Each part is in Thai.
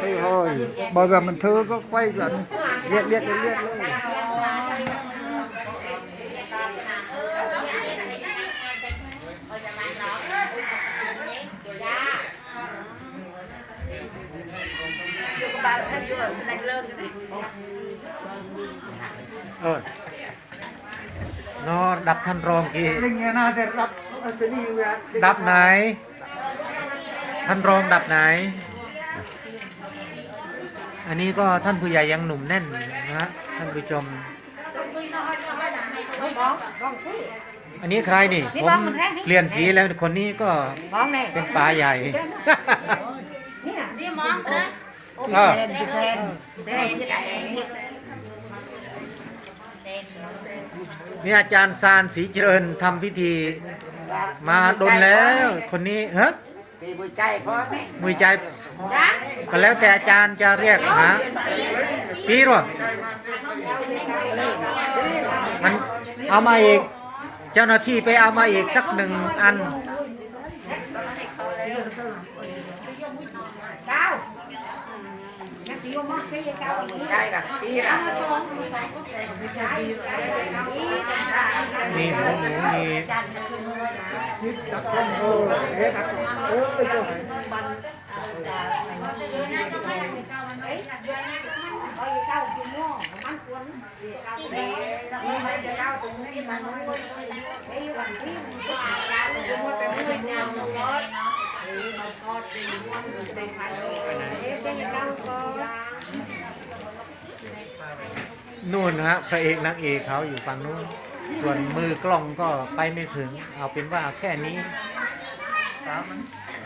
Thôi thôi, bao giờ mình thưa có quay gần liệt liệt liệt liệt luôn. เออนอดับท่านรองกี่ Linh nhà nào thì đập ở dưới đi về. ดับไหน ท่านร องดับไหนอันนี้ก็ท่านผู้ใหญ่ยังหนุ่มแน่นนะฮะท่านผู้ชม อันนี้ใครนี่นี่ผมบ้างมันแห้งนี่เปลี่ยนสีแล้วคนนี้ก็มองนี่เป็นป่าใหญ่นี่น่ะนี่มองนะเออแฟนแฟนแฟนนี่อาจารย์ซานศรีเจริญทำพิธี มาดนแล้ว คนนี้เฮ้ยตีบุญใจพอไหมมือใจจ้ะ ก็แล้วแต่อาจารย์จะเรียกหาปีหรอมันเอามาอีก เจ้าหน้าที่ไปเอามาอีกสักหนึ่งอันก้านักตีว่ามักตีเก้าใช่กับตีนะนี่หมูหมูมี นู่นฮะพระเอกนางเอกเขาอยู่ฝั่งนู้น ส่วนมือกล้องก็ไปไม่ถึง เอาเป็นว่าแค่นี้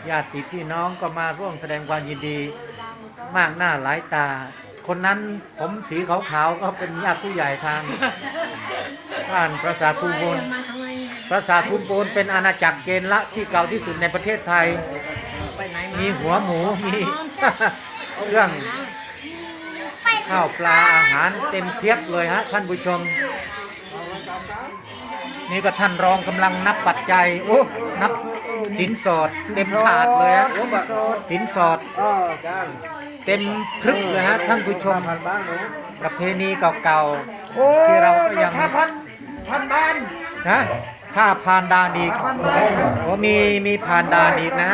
ญาติพี่น้องก็มาร่วมแสดงความยินดี มากหน้าหลายตา คนนั้นผมสีขาวๆก็เป็นญาติผู้ใหญ่ทางท่านปราสาทภูมิพลปราสาทภูมิพลเป็นอาณาจักรเกณฑ์ละที่เก่าที่สุดในประเทศไทย มีหัวหมูมีเครื่องข้าวปลาอาหารเต็มเพียบเลยฮะท่านผู้ชม นี่ก็ท่านรองกำลังนับปัจจัยโอ้นับสินสอดเต็มถาดเลยฮะสินสอด Ờ, can. เต็มพรึบเลยฮะท่านผู้ชมประเพณีเก่าๆที่เราก็ยังถ้าพันพันบ้านนะข้าผ่านดานอีกโอ้มีมีผ่านดานอีกนะ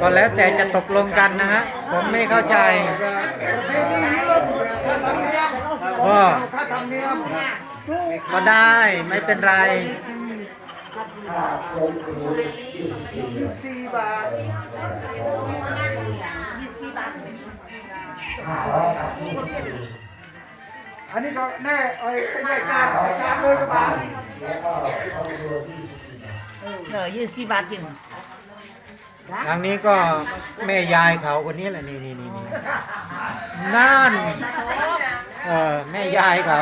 ก็แล้วแต่จะตกลงกันนะฮะผมไม่เข้าใจก็ก็ได้ไม่เป็นไรสี่บาท อันนี้ก็แน่ไอ้เป็นรายการรายการเลยก็บาทเออยี่สิบบาทจริงทางนี้ก็แม่ยายเขาคนนี้แหละนี่นี่นี่นี่นั่นเออแม่ยายเขา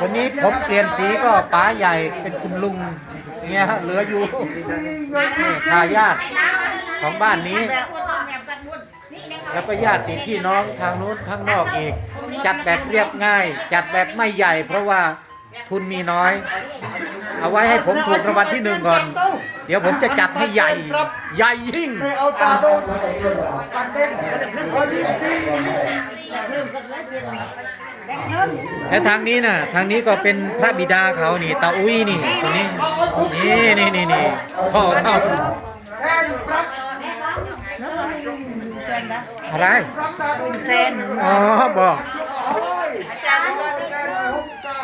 คนนี้ผมเปลี่ยนสีก็ป๋าใหญ่เป็นคุณลุงเนี่ยเหลืออยู่ทายาทของบ้านนี้ แล้วก็ญาติพี่น้องทางนู้นข้างนอกอีก จัดแบบเรียบง่าย จัดแบบไม่ใหญ่ เพราะว่าทุนมีน้อย เอาไว้ให้ผมถูกรางวัลที่หนึ่งก่อน เดี๋ยวผมจะจัดให้ใหญ่ ใหญ่ยิ่ง ไม่เอาตาโดนปันเต้นเอาลิ้นซี่และทางนี้น่ะ ทางนี้ก็เป็นพระบิดาเขานี่ตาอุ้ยนี่คนนี้นี่นี่นี่นี่พ่อเขา แทนรับ อะไรรับตาโดนเซนอ๋อบอกโอ้ยจานแทนหุบตา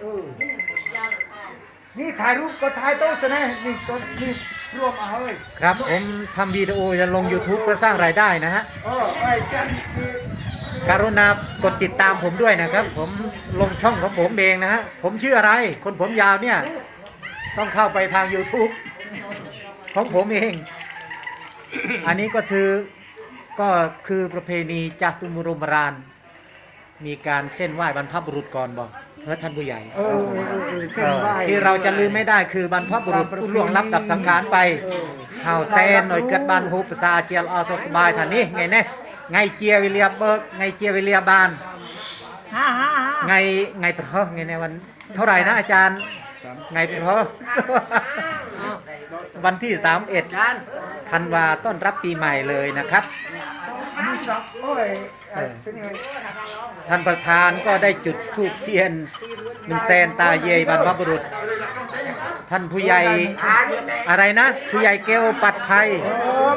เออนี่ถ่ายรูปก็ถ่ายโต๊ะซะนะนี่ตัวนี่รวมมาเฮ้ยครับผมทำวิดีโอจะลง YouTube เพื่อสร้างรายได้นะฮะเออไอ้จันนี่การุณากดติดตามผมด้วยนะครับ ผมลงช่องของผมเองนะฮะผมชื่ออะไร คนผมยาวเนี่ย ต้องเข้าไปทาง YouTube ของผมเอง อันนี้ก็คือก็คือประเพณีจากตุมรุมราน มีการเส้นไหว้บรรพบุรุษก่อนบอกเฮ้ยท่านผู้ใหญ่เออเออเออเออเส้นไหวที่เราจะลืมไม่ได้คือบรรพบุรุษผู้ล่วงลับดับสังขารไปเฮาแซนหน่อยเกิดบ้านฮูปภาษาเจียลอสกสบายท่านนี้ไงเนี่ยไงเจียวิเลียเบิกไงเจียวิเลียบานฮ่าฮ่าฮ่าไงไงประเฮอไงในวัน เท่าไหร่นะอาจารย์ ไงเพราะวันที่ 31ธันวาต้อนรับปีใหม่เลยนะครับอันนี้สับโอ้ยไอ้ชนิดท่านประธานก็ได้จุดธูปเทียนมันแซนตาเยยบรรพบุรุษ ท่านผู้ใหญ่อะไรนะ ผู้ใหญ่เกลปัดภัยโอ้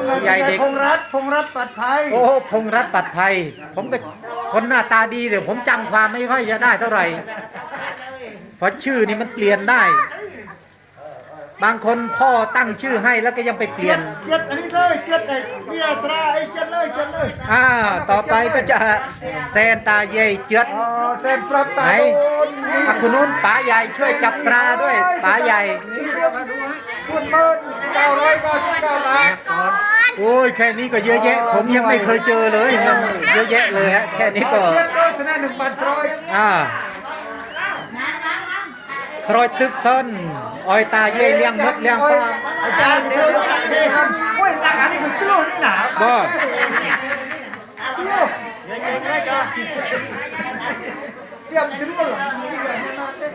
เงินใหญ่เด็กพงรัฐพงรัฐปัดภัยโอ้พงรัฐปัดภัย ผมก็คนหน้าตาดีเดี๋ยวผมจำความไม่ค่อยจะได้เท่าไหร่ เพราะชื่อนี่มันเปลี่ยนได้ บางคนพ่อตั้งชื่อให้แล้วก็ยังไปเปลี่ยนเจ็ดอันนี้เลยเจ็ดไอ้เบียร์ตราไอ้เจ็ดเลยเจ็ดเลยอ่า ต่อไปก็จะแซนตาเยยเจือด อ๋อเส้นปรับตาไหน โดนนี่อะคุณนุ่นป๋าใหญ่ช่วยจับตราด้วยป๋าใหญ่คุณเบิ้ลเก้าร้อยเก้าสิบเก้าบาทโอ้ยแค่นี้ก็เยอะแยะ ผมยังไม่เคยเจอเลยยังเยอะแยะเลยฮะแค่นี้ก็เจ็ดร้อยชนะหนึ่งพันร้อยอ่า สรอยตึกซนออยตาเย่เลี้ยงมดเลี้ยงปลาอาจารย์เธอเฮ้ยครับโอ้ยตักอันนี้คือตู้นี่หนาบ่ตู้เตรียมถึงแล้วเหรอนี่แหละนี่มาเต้น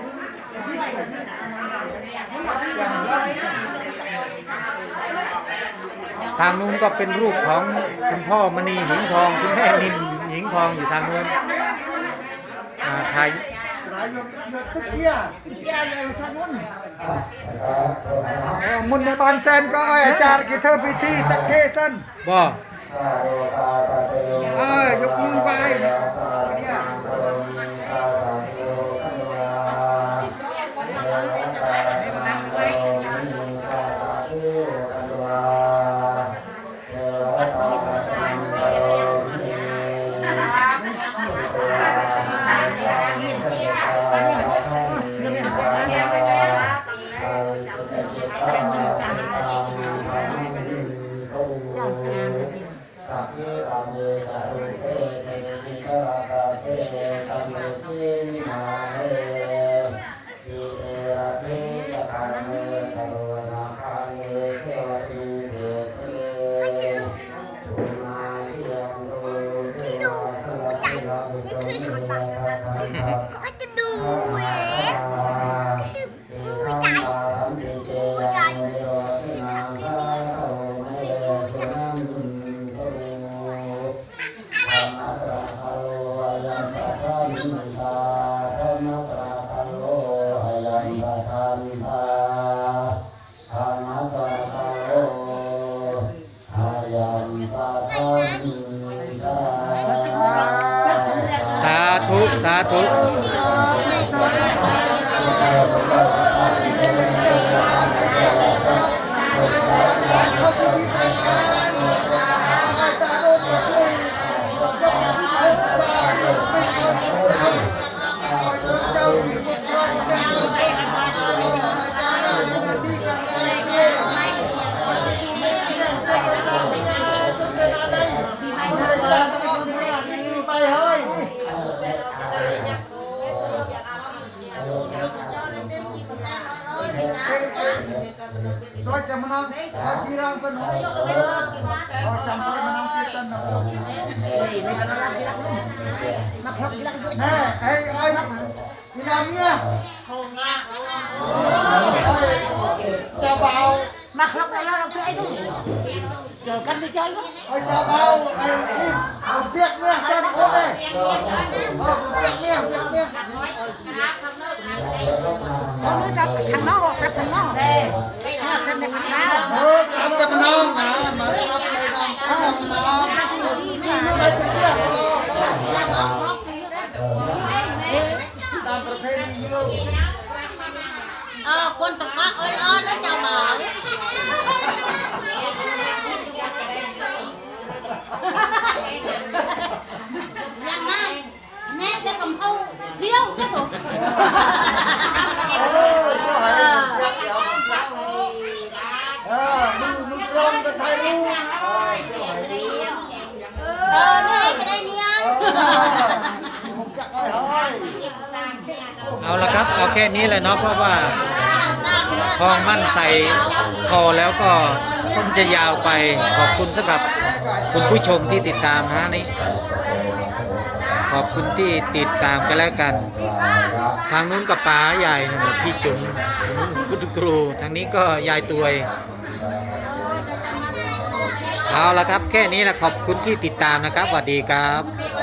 ทางนู้นก็เป็นรูปของคุณพ่อมณีหิงทอง คุณแม่นิมหิงทองอยู่ทางนู้นอ่าไทย หลายยกยกตึกเกียร์เกียร์อยู่ทางนู้นอ๋อมุนในบา ธุ สาธุ ร้อยจะมานั่งอาชีรังสนุกร้อยจำไปมานั่งที่ตันนะแน่ไอ้ไอ้ที่นาเมียเจ้าเบามาครับไปแล้เราช่วยดูเจอกันดีใจมั้ยไอ้เจ้าเบาไอ้นี่เปียกเมียเส้นโอ้ยเอาเปียกเมียเปียกเมียเรารู้จักทางน ចាប់តែម្ដងណាមកស្រាប់តែដល់តាមមកនេះមកតែស្រាប់តាមប្រភេទនេះយូរអើគុណតកអើយអើដល់ចាំមកយ៉ាងម៉េចអ្នកទៅកំហុសហៀវទៅអូទៅហើយ แค่นี้เลยเนาะเพราะว่าทองมั่นใส่คอแล้วก็คงจะยาวไปขอบคุณสำหรับคุณผู้ชมที่ติดตามฮะนี่ขอบคุณที่ติดตามกันแล้วกัน ทางนู้นกับป๋าใหญ่พี่จุ๋มทางนู้นคุณครูทางนี้ก็ยายตวยเอาละครับ แค่นี้แหละขอบคุณที่ติดตามนะครับสวัสดีครับ